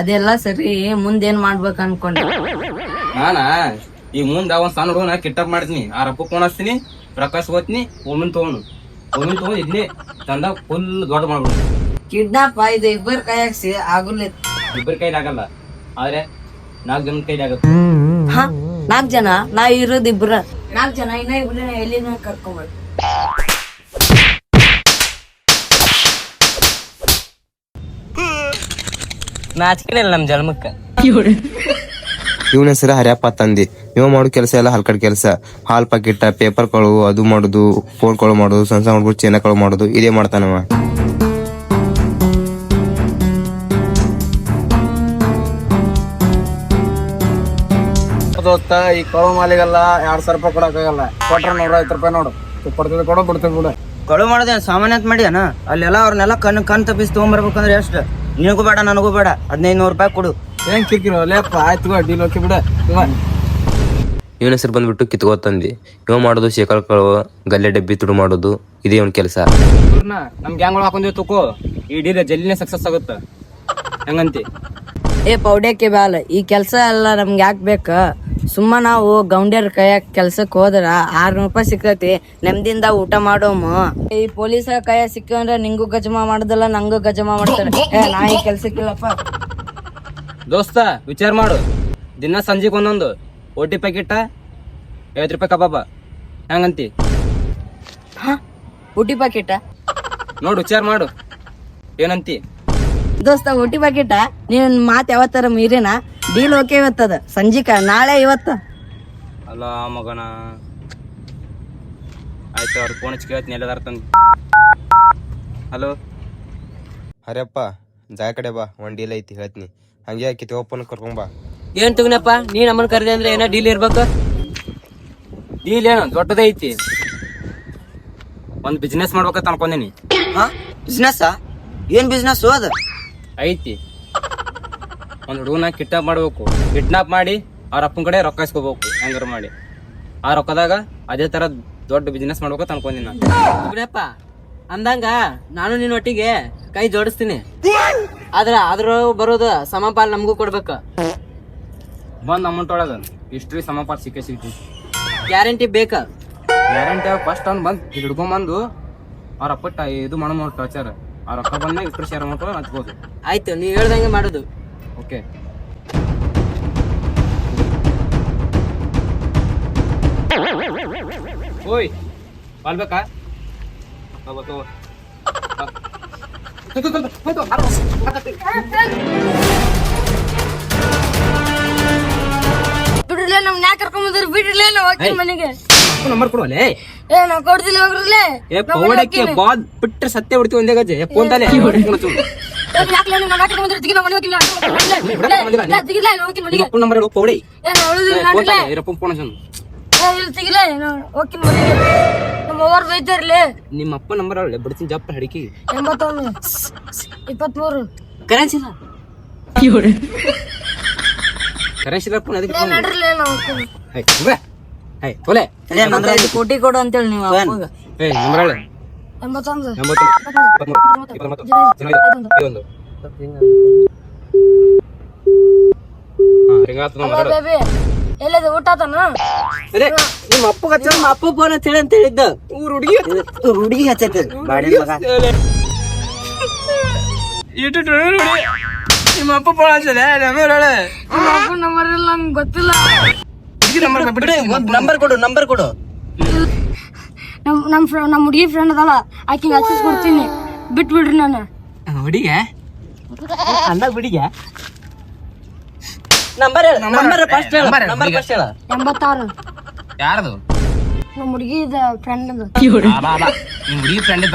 ಅದೆಲ್ಲ ಸರಿ ಮುಂದೇನ್ ಮಾಡ್ಬೇಕು ಅನ್ಕೊಂಡೆ. ನಾನ ಈ ಮುಂದ ಒಂದ್ ಸಣ್ಣ ಹುಡುಗನ ಕಿಟ್ಟಪ್ ಮಾಡ್ತೀನಿ ಆ ರೊಕ್ಕ ಕೊಣಸ್ತೀನಿ ಪ್ರಕಾಶ್ ಓದ್ತೀನಿ ಒಮ್ಮನ್ ತಗೊಂಡು. ಒಮ್ಮನ್ ತಗೊಂಡು ಇದ್ನಿ ತಂದ ಫುಲ್ ದೊಡ್ಡ ಮಾಡ್ಬಿಡ್ತೀನಿ ಕಿಡ್ನಾಪ್ ಇದು ಇಬ್ಬರ ಕೈ ಹಾಕ್ಸಿ ಆಗುಲ್ಲ ಇಬ್ಬರ ಕೈ ಆಗಲ್ಲ. ಆದ್ರೆ ನಾಲ್ಕು ಜನ ಕೈ ಆಗತ್ತೆ. ನಾಲ್ಕ್ ಜನ ನಾ ಇರೋದ್ ಇಬ್ರ. ನಾಲ್ಕ್ ಜನ ಇನ್ನ ಇಬ್ರ ಎಲ್ಲಿನ ಕರ್ಕೊಂಬರ್ತೀನಿ ನಾಚಿಕೆ ನಮ್ ಜನ್ಮಕ್ಕ. ಇವನ ಹೆಸರು ಹರ್ಯಪ್ಪ ತಂದಿ. ಇವ ಮಾಡೋ ಕೆಲಸ ಎಲ್ಲ ಹಲ್ಕಡ್ ಕೆಲಸ. ಹಾಲ್ ಪಾಕಿಟ್ಟ ಪೇಪರ್ ಕಳು ಅದು ಮಾಡುದು ಫೋನ್ ಕಳು ಮಾಡುದು ಸಣ್ಣ ಸಣ್ಣ ಹುಡುಗರು ಚೇನ ಕಳು ಮಾಡುದು ಇದೇ ಮಾಡ್ತಾನವ ದೋಸ್ತ ಈ ಕಳು ಮಾಲಿಗೆಲ್ಲ ಎರಡ್ ಸಾವಿರ ರೂಪಾಯಿ ಕೊಡಕಾಗಲ್ಲ ಕೊಟ್ರ ನೋಡ್ರ ಐವತ್ತು ರೂಪಾಯಿ ನೋಡು. ಕೊಡ್ತೀವಿ ಕೊಡೋ ಬಿಡ್ತೀವಿ ಬಿಡು. ಕಳು ಮಾಡೋದೇನು ಸಾಮಾನ್ಯ ಅಂತ ಮಾಡ್ಯಾನ? ಅಲ್ಲೆಲ್ಲ ಅವ್ರನ್ನೆಲ್ಲ ಕಣ್ಣು ಕಣ್ ತಪ್ಪಿಸಿ ತೊಗೊಂಬರ್ಬೇಕಂದ್ರೆ ಎಷ್ಟು? ನಿನಗೂ ಬೇಡ ನನಗೂ ಬೇಡ. ಹದಿನೈದು ನೂರು ರೂಪಾಯಿ ಕೊಡು. ಏನ್ ಕಿರಿಕಿರಿ ಲೇಪ್ಪ ಆಯ್ತು ಡೀಲ್ ಓಕೆ ಬಿಡ. ಇವನ ಹೆಸರು ಬಂದ್ಬಿಟ್ಟು ಕಿತ್ಕೋ ತಂದಿ. ಇವ ಮಾಡೋದು ಶೇಕಲ್ ಕಳು ಗಲ್ಲೆ ಡಬ್ಬಿ ತುಡು ಮಾಡೋದು ಇದೇ ಇವನ ಕೆಲಸ. ನಮ್ ಗ್ಯಾಂಗ್ ಹಾಕೊಂಡಿವಿ ತುಕೋ. ಈ ಡೀಲ್ ಜಲ್ದಿನೇ ಸಕ್ಸಸ್ ಆಗುತ್ತೆ. ಹೆಂಗಂತಿ? ಏ ಪೌಡ್ಯಕ್ಕೆ ಬ್ಯಾಲ ಈ ಕೆಲಸ ಎಲ್ಲ ನಮ್ಗೆ ಯಾಕೆ ಬೇಕ? ಸುಮ್ಮ ನಾವು ಗೌಂಡ್ಯರ್ ಕೈಯಾಗ ಕೆಲ್ಸಕ್ಕೆ ಹೋದ್ರ ಆರ್ನೂರು ರೂಪಾಯಿ ಸಿಕ್ತತಿ ನೆಮ್ಮದಿಂದ ಊಟ ಮಾಡೋಮ. ಈ ಪೊಲೀಸರ ಕೈಯ ಸಿಕ್ಕಂದ್ರೆ ನಿಂಗೂ ಗಜಮಾ ಮಾಡುದಲ್ಲ ನಂಗೂ ಗಜಮಾ ಮಾಡ್ತಾರೆ. ಏ ನಾ ಈ ಕೆಲ್ಸಕ್ಕಿಲ್ಲಪ್ಪ ದೋಸ್ತ ವಿಚಾರ ಮಾಡು. ದಿನ ಸಂಜೆಗೆ ಒಂದೊಂದು. ಓಟಿ ಪ್ಯಾಕೆಟ್ ಐವತ್ತು ರೂಪಾಯಿ ಕಬಾಬ. ಹೆಂಗಂತಿ? ಹಾ ಊಟಿ ಪಾಕಿಟ ನೋಡು ವಿಚಾರ ಮಾಡು. ಏನಂತಿ? ದೋಸ್ತ ಊಟಿ ಬಾಕಿಟ ನೀನ್ ಮಾತ್ ಯಾವತ್ತಾರ ಮೀರಿನ? Deal okay ಇವತ್ತದ. ಸಂಜಿಕ ನಾಳೆ ಇವತ್ತ. ಅಲ್ಲ ಮಗನ. ಆಯ್ತು ಅವ್ರ ಫೋನ್ ಹಚ್ಚಿ ಕೇಳ್ತೀನಿ ಎಲ್ಲದಾರ ತಂದು. ಹಲೋ ಅರೆಪ್ಪ ಜಾಗ ಕಡೆ ಬಾ ಒಂದ್ ಡೀಲ್ ಐತಿ ಹೇಳ್ತೀನಿ. ಹಂಗೆ ಕಿತ್ಕೊಪ್ಪನ ಕರ್ಕೊಂಬಾ ಏನ್ ತುಗ್ನಪ್ಪ? ನೀ ನಮ್ಮನ್ನ ಕರೆದೆ ಅಂದ್ರೆ ಏನೋ ಡೀಲ್ ಇರ್ಬೇಕು? ಡೀಲ್ ಏನು? ದೊಡ್ಡದೇ ಐತಿ. ಒಂದು ಬಿಸ್ನೆಸ್ ಮಾಡ್ಬೇಕಂತ ಅನ್ಕೊಂಡಿನಿ. ಹಾ? ಬಿಸ್ನೆಸ್ ಏನ್ ಬಿಸ್ನೆಸ್ ಅದು? ಐತಿ. ಒಂದು ಹುಡುಗನ ಕಿಡ್ನಾಪ್ ಮಾಡ್ಬೇಕು. ಕಿಡ್ನಾಪ್ ಮಾಡಿ ಅವ್ರ ಅಪ್ಪನ ಕಡೆ ರೊಕ್ಕ ಇಸ್ಕೋಬೇಕು. ಹೆಂಗಾರ ಮಾಡಿ. ಆ ರೊಕ್ಕದಾಗ ಅದೇ ತರ ದೊಡ್ಡ ಬಿಸ್ನೆಸ್ ಮಾಡ್ಬೇಕು ಅನ್ಕೊಂದಿನಿ ನಾನು. ಬಿಡಪ್ಪ ಅಂದಂಗ ನಾನು ನಿನ್ನ ಒಟ್ಟಿಗೆ ಕೈ ಜೋಡಿಸ್ತೀನಿ. ಆದ್ರ ಅದ್ರ ಬರೋದು ಸಮಪಾಲ್ ನಮಗೂ ಕೊಡ್ಬೇಕು. ಬಂದ್ ಅಮೌಂಟ್ ಒಳಗ ಹಿಸ್ಟ್ರಿ ಸಮಪಾಲ್ ಸಿಕ್ಕೇ ಸಿಗ್ತಿ ಗ್ಯಾರಂಟಿ ಬೇಕಾ? ಗ್ಯಾರಂಟಿ ಫಸ್ಟ್ ಅವ್ನು ಬಂದು ಹಿಡ್ಕೊಂಬಂದು ಅವ್ರ ಅಪ್ಪ ಇದು ಮಾಡೋ ಟಾರ್ಚರ್ ಆ ರೊಕ್ಕ ಬಂದಾಗ ಕೃಷಿ ಶೇರ್ ಅಮೌಂಟ್ ಹಚ್ಬೋದು ಆಯ್ತು ನೀವು ಹೇಳ್ದಂಗೆ ಮಾಡೋದು ಓಕೆ ಓಯ್ ಪಾಲ್ ಬೇಕಾ ಬಿಡ್ರಿ ತಗೋ. ಆ. ತಗೋ, ತಗೋ, ತಗೋ, ತಗೋ. ಬಿಡ್ರಲೇ ನಮ್ ಯಾಕೆ ಕರ್ಕೊಂಡ್ ಬಂದ್ರಿ ಬಿಡ್ರಲೇ ನಾವ್ ಹೋಗ್ತೀವಿ ಮನೆಗೆ ನಂಬರ್ ಕೊಡುವಲ್ಲೇ ಏ ಕೊಡ್ತಿಲ್ಲ ಹೋಗ್ರಲೇ ಏ ಪೌಡಕ್ಕೆ ಬಾದ್ ಬಿಟ್ರೆ ಸತ್ಯ ಹೊಡಿತೀವಿ ಒಂದೇ ಗಜ್ಜೆ ಫೋನ್ತಾನೆ ಯಾಕೆ ನಂಬರ್ ಪೌಡಿ ಇರಪ್ಪ ಫೋನ್ ಹಚ್ಚು. ನಮ್ಮ ಅಪ್ಪ ನಂಬರ್ ಅವಳೆ ಬಿಡ್ತೀನಿ ಜಪ್ಪ ಹಡಿಕಿ ಎಂಬತ್ತೊಂದು. ಇಪ್ಪತ್ಮೂರು. ಕರೆನ್ಸಿ ಕರೆನ್ಸಿ ಫೋನ್ ಅದಕ್ಕೆ ತೊಲೆ. ಐದು. ಕೋಟಿ ಕೊಡು ಅಂತೇಳಿ ನೀವು ಅಪ್ಪಗ. ಏ ನಂಬರ್ ಅವಳೆ ಎಂಬತ್ತೊಂದು. ಎಂಬತ್ತೊಂದು. ಇಪ್ಪತ್ಮೂರು ಇಪ್ಪತ್ತೊಂಬತ್ತು ಇದೊಂದು ಹಾ ಬೇಬಿ ಎಲ್ಲದ? ಊಟ ಆತನ? ಅದೇ ನಿಮ್ಮ ಅಪ್ಪ ಹಚ್ಚ ನಮ್ಮ ಅಪ್ಪ ಫೋನ್ ಅಂತ ಹೇಳಿ ಅಂತ ಹೇಳಿದ್ದ. ಊರ್ ಹುಡುಗಿ ಹುಡುಗಿ ಹಚ್ಚೈತೆ ಬಾಡಿ ಮಗ. ನಿಮ್ಮ ಅಪ್ಪ ಫೋನ್ ಹಚ್ಚದೆ ನಮ್ಮ ಅಪ್ಪ ನಂಬರ್ ಇಲ್ಲ ನಂಗೆ ಗೊತ್ತಿಲ್ಲ. ನಂಬರ್ ಕೊಡು ನಂಬರ್ ಕೊಡು ನಮ್ ನಮ್ ಫ್ರ ನಮ್ ಹುಡುಗಿ ಫ್ರೆಂಡ್ ಅದಲ್ಲ ಆಕಿಗೆ ಅಕ್ಸಸ್ ಕೊಡ್ತೀನಿ ಬಿಟ್ ಬಿಡ್ರಿ ನಾನು ಹುಡುಗ ಅಂದ ಬಿಡಿಗೆ ನಂಬರ್ ಹೇಳ ನಂಬರ್ ಫಸ್ಟ್ ಹೇಳ ನಂಬರ್ ಫಸ್ಟ್ ಹೇಳ ಎಂಬತ್ತಾರು ಯಾರದು ನಮ್ಮ ಹುಡುಗಿ ಫ್ರೆಂಡ್ ಅದು ಅಲ್ಲ ಅಲ್ಲ ನಿಮ್ಮ ಹುಡುಗಿ ಫ್ರೆಂಡ್ ಇದ್ದ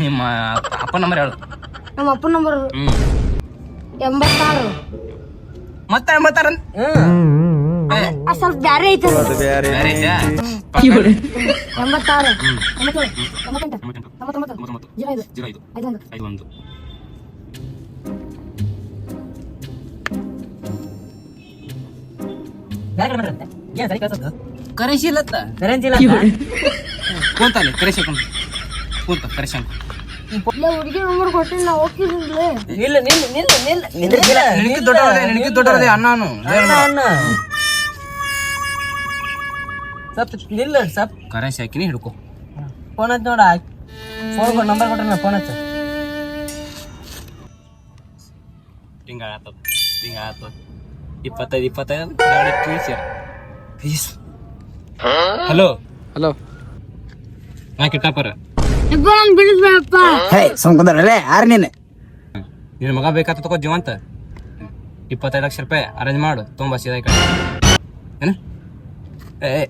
ನಿಮ್ಮ ಅಪ್ಪ ನಂಬರ್ ಹೇಳು ನಮ್ಮ ಅಪ್ಪನ ನಂಬರ್ ಹ್ಮ್ ಎಂಬತ್ತಾರು ಮತ್ತೆ ಎಂಬತ್ತಾರ ಆ ಸ್ವಲ್ಪ ಬ್ಯಾರೆ ಐತೆ? ಎಂಬತ್ತಾರು. ಕರೆನ್ಸಿ ಇಲ್ಲ ಕೂತಾಲೆ ಕರೆಸಿ ಕೂತ. ಕರೆಸಿ ಹುಡುಗಿ ಕೊಟ್ಟಿಲ್ಲ ನಾ ಹೋಗ್ತಿದ್ದಿಲ್ಲ ನಿಲ್ಲ ನಿಲ್ಲ ನಿಲ್ಲ ನಿಲ್ಲ. ನಿಲ್ಲ ನಿನಗೆ ದೊಡ್ಡವರದೆ ಅಣ್ಣನು ಅಣ್ಣ, ಅಣ್ಣ. ನಿಲ್ಲ ಸಪ್. ಕರೆನ್ಸಿ ಹಾಕಿನಿ ಹಿಡ್ಕೋ. ಫೋನ್ ಹಚ್ಚ ನೋಡ ಫೋನ್ ನಂಬರ್ ಕೊಟ್ರೆ ನಾ ಫೋನ್ ಹಚ್ಚ. ಹಿಂಗ ಆತದ ಹಿಂಗ ಆತದ ಇಪ್ಪತ್ತೈದು ಇಪ್ಪತ್ತೈದು ಹಲೋ ಹಲೋ ನಾ ಕಿಟ್ಟಪ್ಪರ ಬಿಡಿಸ್ಬೇಡಪ್ಪ. ಹೇ ಸುಮ್ಕುಂದ್ರಲ್ಲೇ ಯಾರು ನೀನು? ನಿನ್ನ ಮಗ ಬೇಕಾತ ತಗೋ ಜೀವಂತ. ಇಪ್ಪತ್ತೈದು ಲಕ್ಷ ರೂಪಾಯಿ ಅರೇಂಜ್ ಮಾಡು ತುಂಬ ಸೀದಾ ಈ ಕಡೆ. ಏನ? ಏ ಏ.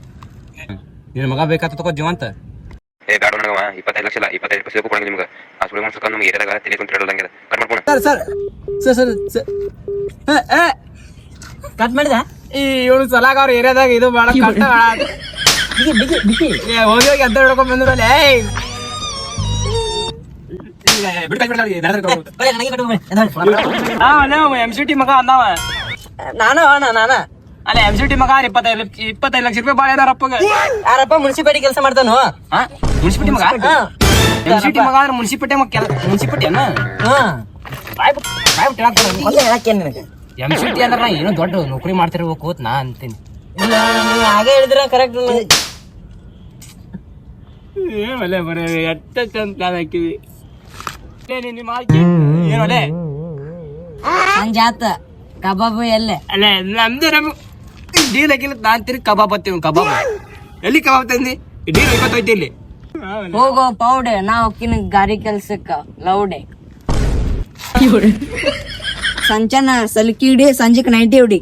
ನಿನ್ನ ಮಗ ಬೇಕಾತ ತಗೋ ಜೀವಂತ. ಏ ಗಾಡಿ ನನಗವ ಇಪ್ಪತ್ತೈದು ಲಕ್ಷ ಇಲ್ಲ ಇಪ್ಪತ್ತೈದು ಲಕ್ಷ ಕೊಡಂಗ ನಿಮ್ಗೆ. ಆ ಸುಳಿ ಮಾಡ್ಸಕ್ಕ ನಮ್ಗೆ ಏರಿಯಾದಾಗ ತಲೆ ಕುಂತ ಹೇಳೋದಂಗೆ ಕಟ್ ಮಾಡ್ಕೊಂಡು. Sir sir sir sir sir. Cut ಮಾಡಿದ? ಈ ಇವನು ಸಲಾಗ ಅವ್ರ ಏರಿಯಾದಾಗ ಇದು ಬಹಳ ಕಷ್ಟ. ಬಿಗಿ ಬಿಗಿ ಬಿಗಿ. ಏ, ಹೋಗಿ ಹೋಗಿ ಅದ್ದ ಹಿಡ್ಕೊಂಡ್ ಬಂದಿರಲ್ಲ. ಏಯ್. ಎಂ ಸಿ ಟಿ ಮಗ ಅಂದವ ನಾನು ಅಣ್ಣ ನಾನ ಅಲ್ಲ ಎಂ ಸಿ ಟಿ ಮಗ ಇಪ್ಪತ್ತೈದು ಇಪ್ಪತ್ತೈದು ಲಕ್ಷ ರೂಪಾಯಿ ಬಾಳ ಅಪ್ಪಗ ಯಾರಪ್ಪ ಮುನ್ಸಿಪಾಲಿಟಿ ಕೆಲಸ ಮಾಡ್ತಾನು ಮುನ್ಸಿಪಾಲಿಟಿ ಮಗ ಎಂ ಸಿ ಟಿ ಮಗ ಅಂದ್ರೆ ಮುನ್ಸಿಪಿಟಿ ಮಗ ಕೆಲ ಮುನ್ಸಿಪಿಟಿ ಅನ್ನ ಎಂ ಸಿ ಟಿ ಅಂದ್ರೆ ನಾ ಏನೋ ದೊಡ್ಡ ನೌಕರಿ ಮಾಡ್ತಿರ್ಬೇಕು ನಾ ಅಂತೀನಿ ಹಾಗೆ ಹೇಳಿದ್ರೆ ಕರೆಕ್ಟ್ ಏಮಲೆ ಬರೇ ಎಟ್ಟ ಚಂದ ಹಾಕಿವಿ ನಿಮ್ಮ ಏನೋಲೆ ಆತ ಕಬಾಬ್ ಎಲ್ಲೆ? ಅಲ್ಲ ನಮ್ದು ನಮ್ ಡೀಲ್ ಹಾಕಿಲ್ಲ ನಾನ್ ತಿರುಗಿ ಕಬಾಬ್ ಹತ್ತೀವಿ ಕಬಾಬ್. ಎಲ್ಲಿ ಕಬಾಬ್ ತಂದಿ? ಡೀಲ್ ಇಲ್ಲಿ. ಹೋಗೋ ಪೌಡೆ ನಾ ಹೋಗ್ತೀನಿ ಗಾರಿ ಕೆಲ್ಸಕ್ಕ ಲೌಡೆ. ಸಂಚನ ಸಲ್ಕಿ ಹಿಡಿ ಸಂಜೆಕ್ ನೈಟಿ ಹಿಡಿ.